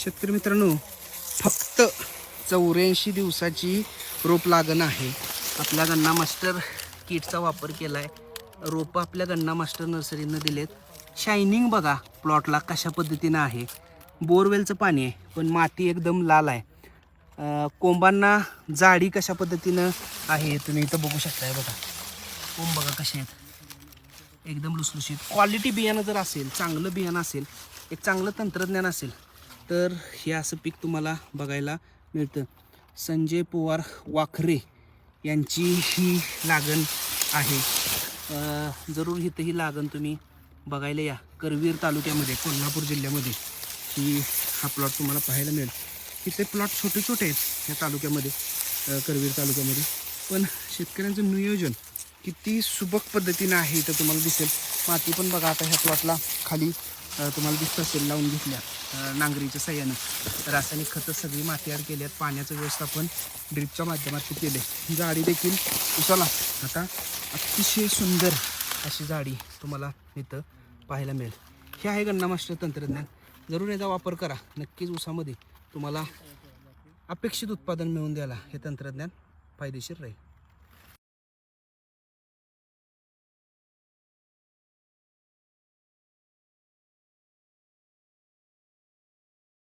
शेतकरी मित्रांनो फक्त चौऱ्याऐंशी दिवसाची रोप लागण आहे. आपल्या गन्ना मास्टर किटचा वापर केला आहे रोपं आपल्या गन्ना मास्टर नर्सरीनं दिलेत. शायनिंग बघा प्लॉटला कशा पद्धतीनं आहे. बोरवेलचं पाणी आहे पण माती एकदम लाल आहे. कोंबांना जाडी कशा पद्धतीनं आहे तुम्ही इथं बघू शकताय बघा. कोंब बघा कसे आहेत. एकदम लुसलुशीत. क्वालिटी बियाणं जर असेल चांगलं बियाणं असेल एक चांगलं तंत्रज्ञान असेल तर हे असं पीक तुम्हाला बघायला मिळतं. संजय पवार वाखरे यांची ही लागण आहे. जरूर इथं ही लागण तुम्ही बघायला या. करवीर तालुक्यामध्ये कोल्हापूर जिल्ह्यामध्ये. ही हा प्लॉट तुम्हाला पाहायला मिळेल. इथे प्लॉट छोटे छोटे आहेत या तालुक्यामध्ये करवीर तालुक्यामध्ये. पण शेतकऱ्यांचं नियोजन किती सुबक पद्धतीनं आहे इथं तुम्हाला दिसेल. माती पण बघा आता ह्या प्लॉटला खाली तुम्हाला दिसत असेल लावून घेतल्या. नांगरीच्या सहाय्यानं. रासायनिक खतं सगळी माती केली आहेत पाण्याचं व्यवस्थापन ड्रिपच्या माध्यमातून केले झाडी देखील उसाला. आता अतिशय सुंदर अशी झाडी तुम्हाला इथं पाहायला मिळेल. हे आहे गन्ना मास्टर तंत्रज्ञान. जरूर याचा वापर करा. नक्कीच ऊसामध्ये तुम्हाला अपेक्षित उत्पादन मिळवून द्यायला हे तंत्रज्ञान फायदेशीर राहील.